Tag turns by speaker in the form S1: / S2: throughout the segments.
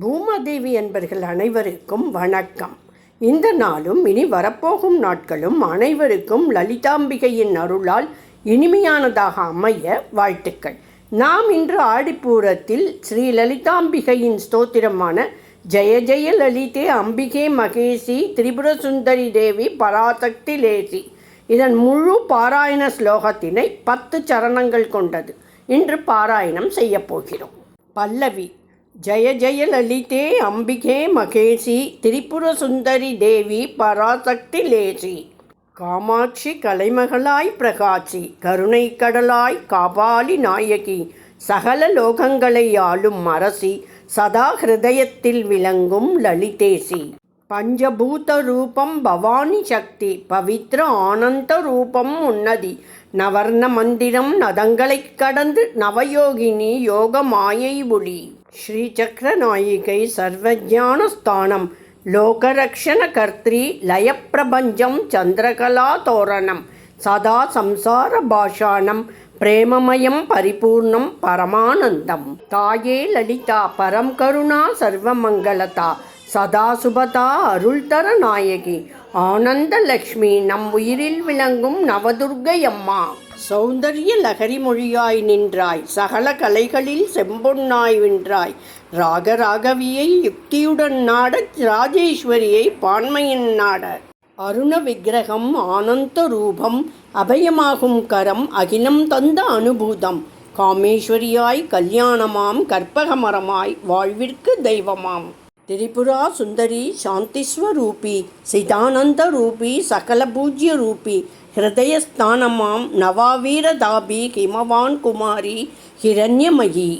S1: பூமாதேவி என்பர்கள் அனைவருக்கும் வணக்கம். இந்த நாளும் இனி வரப்போகும் நாட்களும் அனைவருக்கும் லலிதாம்பிகையின் அருளால் இனிமையானதாக அமைய வாழ்த்துக்கள். நாம் இன்று ஆடிப்பூரத்தில் ஸ்ரீ லலிதாம்பிகையின் ஸ்தோத்திரமான ஜெய ஜெய லலிதே அம்பிகே மகேசி திரிபுர சுந்தரி தேவி பராசக்தி லேசி. இதன் முழு பாராயண ஸ்லோகத்தினை பத்து சரணங்கள் கொண்டது. இன்று பாராயணம் செய்யப் போகிறோம். பல்லவி ஜய ஜெயலலிதே அம்பிகே மகேசி திரிபுர சுந்தரி தேவி பராசக்தி லேசி. காமாட்சி கலைமகளாய் பிரகாசி கருணை கடலாய் காபாலி நாயகி சகல லோகங்களை ஆளும் அரசி சதா ஹிருதயத்தில் விளங்கும் லலிதேசி. பஞ்சபூத ரூபம் பவானி சக்தி பவித்ர ஆனந்த ரூபம் உன்னதி நவர்ண மந்திரம் நதங்களைக் கடந்து நவயோகினி யோக மாயை ஒளி. ஸ்ரீ சக்கர நாயிகை சர்வஜான லோகரக்ஷண கர்த்ரி லயப்பிரபஞ்சம் சந்திரகலா தோரணம் சதா சம்சார பாஷாணம் பிரேமமயம் பரிபூர்ணம் பரமானந்தம். தாயே லலிதா பரம் கருணா சர்வமங்கலதா சதா சுபதா அருள்தர நாயகி ஆனந்த லக்ஷ்மி நம் உயிரில் விளங்கும் நவதுர்க்கை அம்மா சௌந்தரிய லகரி மொழியாய் நின்றாய். சகல கலைகளில் செம்பொன்னாய் வென்றாய். ராகராகவியை யுக்தியுடன் நாட ராஜேஸ்வரியை பான்மையின் நாட. அருண விக்கிரகம் ஆனந்த ரூபம் அபயமாகும் கரம் அகிலம் தந்த அனுபூதம். காமேஸ்வரியாய் கல்யாணமாம் கற்பகமரமாய் வாழ்விற்கு தெய்வமாம். திரிபுரா சுந்தரி சாந்திஸ்வரூபி சிதானந்த ரூபி சகல பூஜ்ய ரூபி ஹிருதயஸ்தானமாம் நவாவீரதாபி ஹிமவான் குமாரி ஹிரண்யமயி.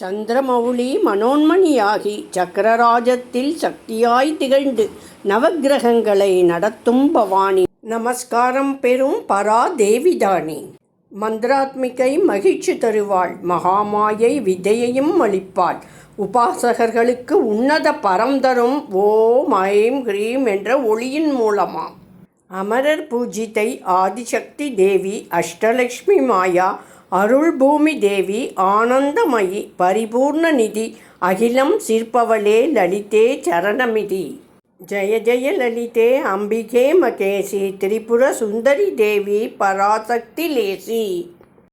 S1: சந்திரமௌளி மனோன்மணியாகி சக்கரராஜத்தில் சக்தியாய் திகழ்ந்து நவக்கிரகங்களை நடத்தும் பவானி. நமஸ்காரம் பெறும் பரா தேவிதானி மந்திராத்மிகை மகிழ்ச்சி தருவாள். மகாமாயை விதையையும் அளிப்பாள். உபாசகர்களுக்கு உன்னத பரம் தரும் ஓம் ஐம் ஹ்ரீம் என்ற ஒளியின் மூலமாம். அமரர் பூஜிதை ஆதிசக்தி தேவி அஷ்டலக்ஷ்மி மாயா அருள்பூமி தேவி ஆனந்தமயி பரிபூர்ண நிதி அகிலம் சிற்பவளே லலிதே சரணமிதி. ஜெய ஜெய லலிதே அம்பிகே மகேசி திரிபுர சுந்தரி தேவி பராசக்தி லேசி.